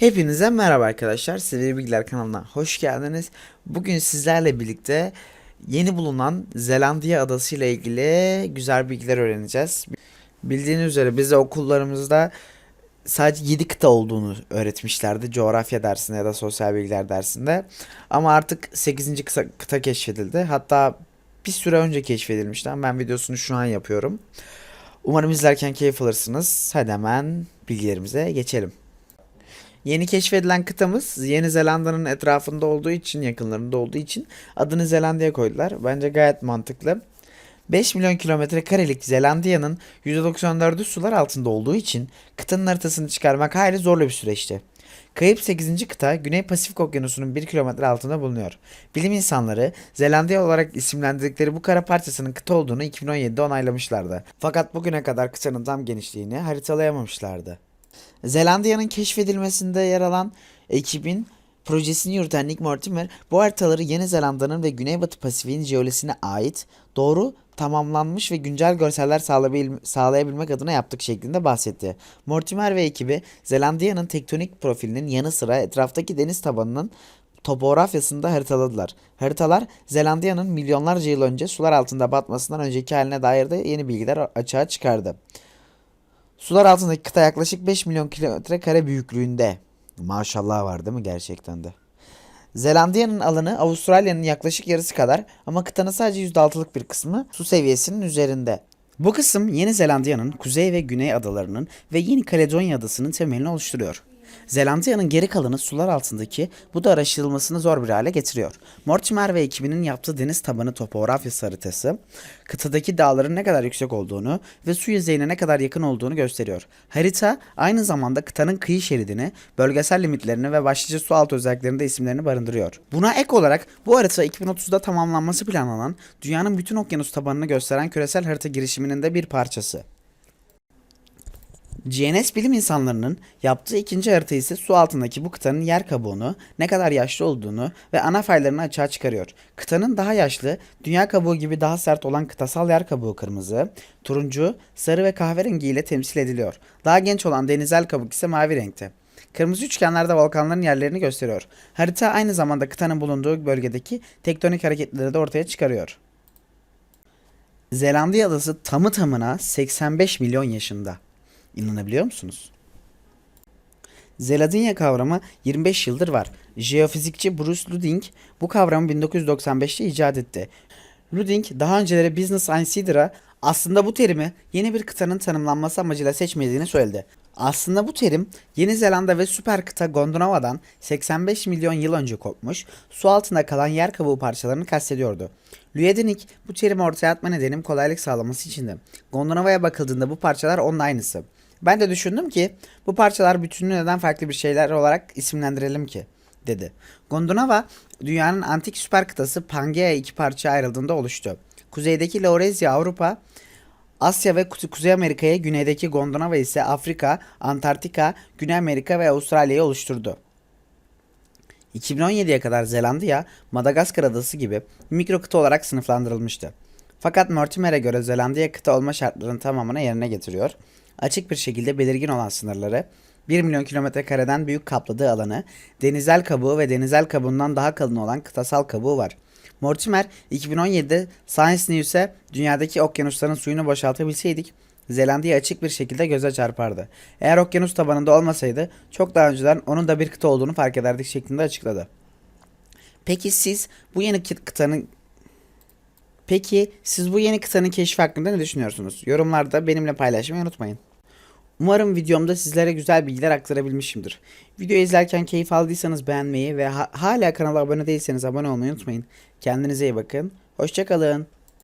Hepinize merhaba arkadaşlar. Sevgili Bilgiler kanalına hoş geldiniz. Bugün sizlerle birlikte yeni bulunan Zelandiya adası ile ilgili güzel bilgiler öğreneceğiz. Bildiğiniz üzere bize okullarımızda sadece 7 kıta olduğunu öğretmişlerdi coğrafya dersinde ya da sosyal bilgiler dersinde. Ama artık 8. kıta, kıta keşfedildi. Hatta bir süre önce keşfedilmişti. Ben videosunu şu an yapıyorum. Umarım izlerken keyif alırsınız. Hadi hemen bilgilerimize geçelim. Yeni keşfedilen kıtamız Yeni Zelanda'nın etrafında olduğu için, yakınlarında olduğu için adını Zelandiya koydular. Bence gayet mantıklı. 5 milyon kilometre karelik Zelandiya'nın %94'ü sular altında olduğu için kıtanın haritasını çıkarmak hayli zorlu bir süreçti. Kayıp 8. kıta Güney Pasifik Okyanusu'nun 1 kilometre altında bulunuyor. Bilim insanları Zelandiya olarak isimlendirdikleri bu kara parçasının kıta olduğunu 2017'de onaylamışlardı. Fakat bugüne kadar kıtanın tam genişliğini haritalayamamışlardı. Zelandiya'nın keşfedilmesinde yer alan ekibin projesini yürüten Nick Mortimer bu haritaları Yeni Zelanda'nın ve Güneybatı Pasifik'in jeolojisine ait doğru tamamlanmış ve güncel görseller sağlayabil- sağlayabilmek adına yaptık şeklinde bahsetti. Mortimer ve ekibi Zelandiya'nın tektonik profilinin yanı sıra etraftaki deniz tabanının topografyasını da haritaladılar. Haritalar Zelandiya'nın milyonlarca yıl önce sular altında batmasından önceki haline dair de yeni bilgiler açığa çıkardı. Sular altındaki kıta yaklaşık 5 milyon kilometre kare büyüklüğünde. Maşallah var değil mi gerçekten de. Zelandiya'nın alanı Avustralya'nın yaklaşık yarısı kadar ama kıtanın sadece %6'lık bir kısmı su seviyesinin üzerinde. Bu kısım Yeni Zelandiya'nın kuzey ve güney adalarının ve Yeni Kaledonya adasının temelini oluşturuyor. Zelandiya'nın geri kalanı sular altındaki bu da araştırılmasını zor bir hale getiriyor. Mortimer ve ekibinin yaptığı deniz tabanı topografyası haritası kıtadaki dağların ne kadar yüksek olduğunu ve su yüzeyine ne kadar yakın olduğunu gösteriyor. Harita aynı zamanda kıtanın kıyı şeridini, bölgesel limitlerini ve başlıca su altı özelliklerini de isimlerini barındırıyor. Buna ek olarak bu harita 2030'da tamamlanması planlanan dünyanın bütün okyanus tabanını gösteren küresel harita girişiminin de bir parçası. GNS bilim insanlarının yaptığı ikinci harita ise su altındaki bu kıtanın yer kabuğunu, ne kadar yaşlı olduğunu ve ana faylarını açığa çıkarıyor. Kıtanın daha yaşlı, dünya kabuğu gibi daha sert olan kıtasal yer kabuğu kırmızı, turuncu, sarı ve kahverengi ile temsil ediliyor. Daha genç olan denizel kabuk ise mavi renkte. Kırmızı üçgenlerde volkanların yerlerini gösteriyor. Harita aynı zamanda kıtanın bulunduğu bölgedeki tektonik hareketleri de ortaya çıkarıyor. Zelandiya adası tamı tamına 85 milyon yaşında. İnanabiliyor musunuz? Zeladinya kavramı 25 yıldır var. Jeofizikçi Bruce Luding bu kavramı 1995'te icat etti. Luding daha önceleri Business Insider'a aslında bu terimi yeni bir kıtanın tanımlanması amacıyla seçmediğini söyledi. Aslında bu terim Yeni Zelanda ve süper kıta Gondwana'dan 85 milyon yıl önce kopmuş, su altında kalan yer kabuğu parçalarını kastediyordu. Lüyedinik bu terimi ortaya atma nedenim kolaylık sağlaması içindi. Gondwana'ya bakıldığında bu parçalar onun aynısı. Ben de düşündüm ki bu parçalar bütününü neden farklı bir şeyler olarak isimlendirelim ki dedi. Gondwana dünyanın antik süper kıtası Pangaea iki parçaya ayrıldığında oluştu. Kuzeydeki Laurezya Avrupa, Asya ve Kuze- Kuzey Amerika'ya, güneydeki Gondwana ise Afrika, Antarktika, Güney Amerika ve Avustralya'yı oluşturdu. 2017'ye kadar Zelandiya, Madagaskar adası gibi mikro kıta olarak sınıflandırılmıştı. Fakat Mortimer'e göre Zelandiya kıta olma şartlarının tamamını yerine getiriyor. Açık bir şekilde belirgin olan sınırları, 1 milyon kilometre kareden büyük kapladığı alanı, denizel kabuğu ve denizel kabuğundan daha kalın olan kıtasal kabuğu var. Mortimer 2017'de Science News'e dünyadaki okyanusların suyunu boşaltabilseydik Zelandiya açık bir şekilde göze çarpardı. Eğer okyanus tabanında olmasaydı çok daha önceden onun da bir kıta olduğunu fark ederdik şeklinde açıkladı. Peki siz bu yeni kıt- kıtanın Peki siz bu yeni kıtanın keşfi hakkında ne düşünüyorsunuz? Yorumlarda benimle paylaşmayı unutmayın. Umarım videomda sizlere güzel bilgiler aktarabilmişimdir. Videoyu izlerken keyif aldıysanız beğenmeyi ve ha- hala kanala abone değilseniz abone olmayı unutmayın. Kendinize iyi bakın. Hoşçakalın.